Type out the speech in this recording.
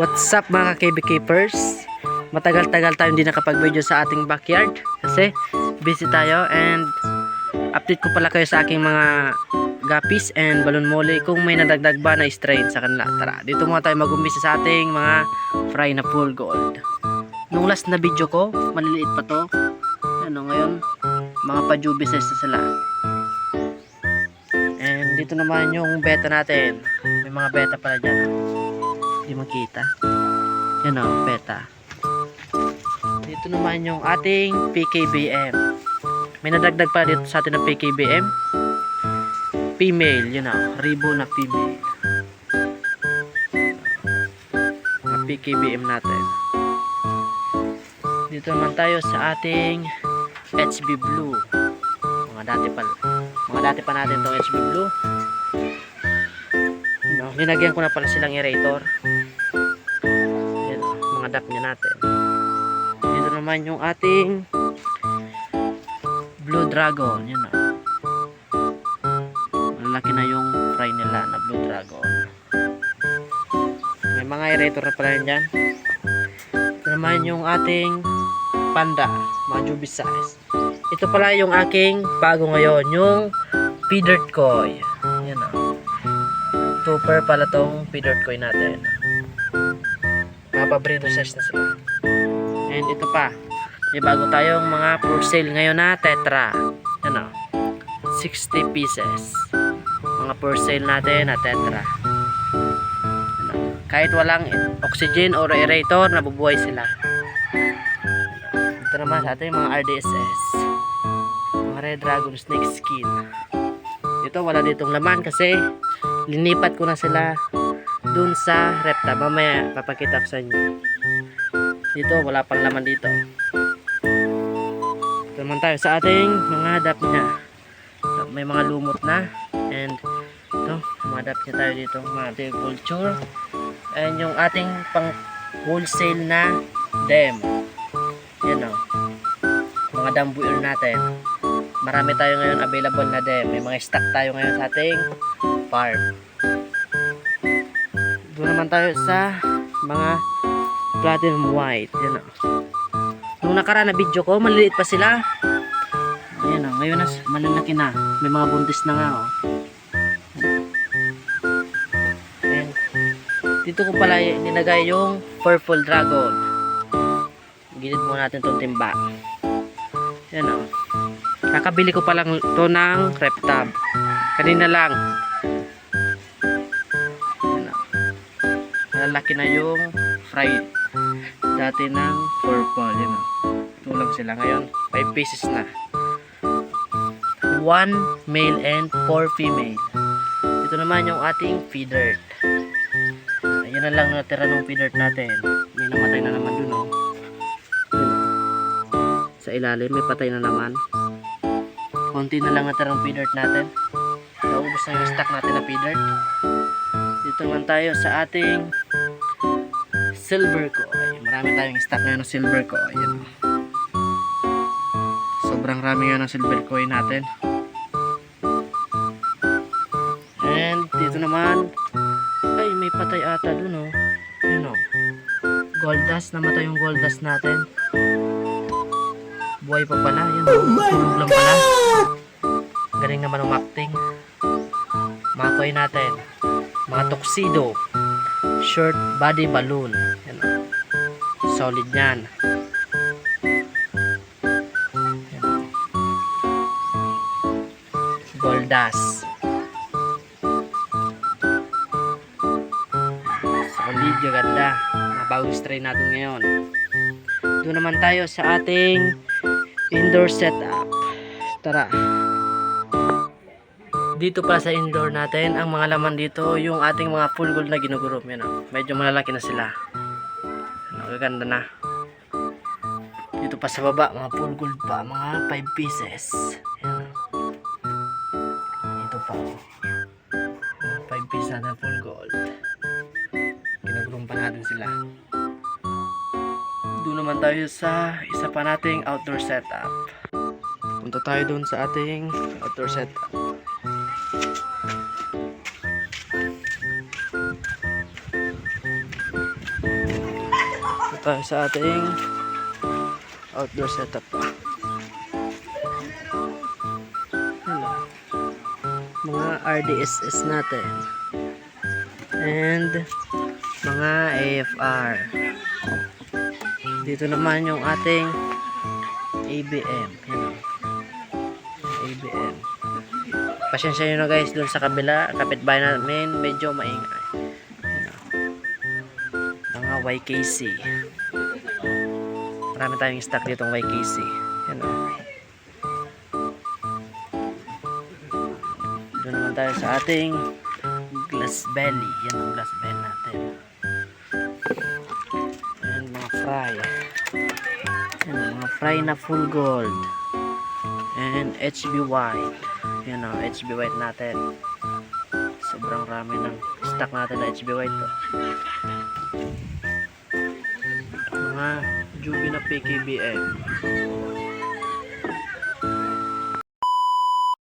What's up mga KB Keepers? Matagal-tagal tayong hindi nakapag-video sa ating backyard kasi busy tayo and update ko pala kayo sa aking mga guppies and balon mole kung may nadagdag ba na strain sa kanila. Tara, dito muna tayo mag-umpisa sa ating mga fry na full gold. Nung last na video ko, maliliit pa to. Ano ngayon, mga pajubises na sila. And dito naman yung beta natin. May mga beta pala dyan. Hindi makita. Yan o, beta. Dito naman yung ating PKBM. May nadagdag pa dito sa atin ng PKBM. Female, yun o. Ribo na female. Mga PKBM natin. Dito naman tayo sa ating HB Blue. Mga dati pa mga dati pa natin tong HB Blue. Ano, linagyan ko na pala silang aerator. Mga dap niya natin. Dito naman yung ating Blue Dragon. Yan o. Malaki na yung fry nila na Blue Dragon. May mga aerator na pala yan dyan. Ito naman yung ating panda, mga jubi size. Ito pala yung aking bago ngayon, yung feedered koi. Yan o. Super pala tong feedered koi natin. Pabrido size na sila. And ito pa, may bago tayong mga for sale ngayon na tetra. Yan o. 60 pieces. Mga for sale natin na tetra. Yan o. Kahit walang oxygen or aerator, nabubuhay sila. Ito naman sa ating mga RDSS. Mga Red Dragon Snake Skin. Ito wala ditong laman kasi linipat ko na sila dun sa repta. Mamaya papakita ko sa inyo. Dito wala pang laman dito. Ito naman tayo sa ating mga dap niya. May mga lumot na. And ito, mga dap tayo dito. Mga ating culture. And yung ating pang wholesale na dem. Yan o. Mga dambuir natin. Marami tayo ngayon available na dem. May mga stock tayo ngayon sa ating farm. Naman tayo sa mga platinum white. Yan o. Nung nakaraan na video ko, maliliit pa sila. Ayan o. Ngayon na, malalaki na. May mga buntis na nga o. Ayan. Dito ko pala nilagay yung purple dragon. Gilid muna natin itong timba. Yan o. Kakabili ko pa lang to ng reptab. Kanina lang. Malalaki na yung fried. Dati ng purple. Yan o. Ito lang sila ngayon. 5 pieces na. 1 male and 4 female. Ito naman yung ating feeder. Ayan na lang natira ng feeder natin. May namatay na naman dun. Yun, oh. Sa ilalim may patay na naman. Konti na lang natira ng feeder natin. Naubos na yung stock natin na feeder. Dito naman tayo sa ating silver koi. Marami tayong stock ngayon ng silver koi. Ayan. oh. Sobrang rami ngayon ng silver koi natin. And dito naman ay may patay ata dun oh. Yun oh. Gold dust, namatay yung gold dust natin. Buhay pa pala, yun oh. Tulog lang pala. Galing naman ng acting. Mga toy natin. Mga tuxedo. Short body balloon. Oh. Solid yan. Oh. Gold dust. Solid yung ganda. Bagong strain natin ngayon. Doon naman tayo sa ating indoor setup. Tara. Dito pa sa indoor natin, ang mga laman dito, yung ating mga full gold na ginugurom. Yan o. Medyo malalaki na sila. Gaganda na. Dito pa sa baba, mga full gold pa. Mga 5 pieces. Yan o. Ito pa o. Mga 5 pieces na full gold. Ginugurom pa natin sila. Doon naman tayo sa isa pa nating outdoor setup. Punta tayo doon sa ating outdoor setup. Tayo sa ating outdoor setup. Ano? Mga RDSS natin. And mga AFR. Dito naman yung ating ABM. Yan o. ABM. Pasensya nyo na guys dun sa kabila. Kapitbahay namin medyo maingay. Mga YKC. Marami tayong stock dito ng YKC. Yan o. Doon naman tayo sa ating glass belly. Yan ang glass belly natin. Yan mga fry. Yan mga fry na full gold. And HB white. Yan o, HB white natin. Sobrang rami ng stock natin na HB white to. Mga Juby na PKBM.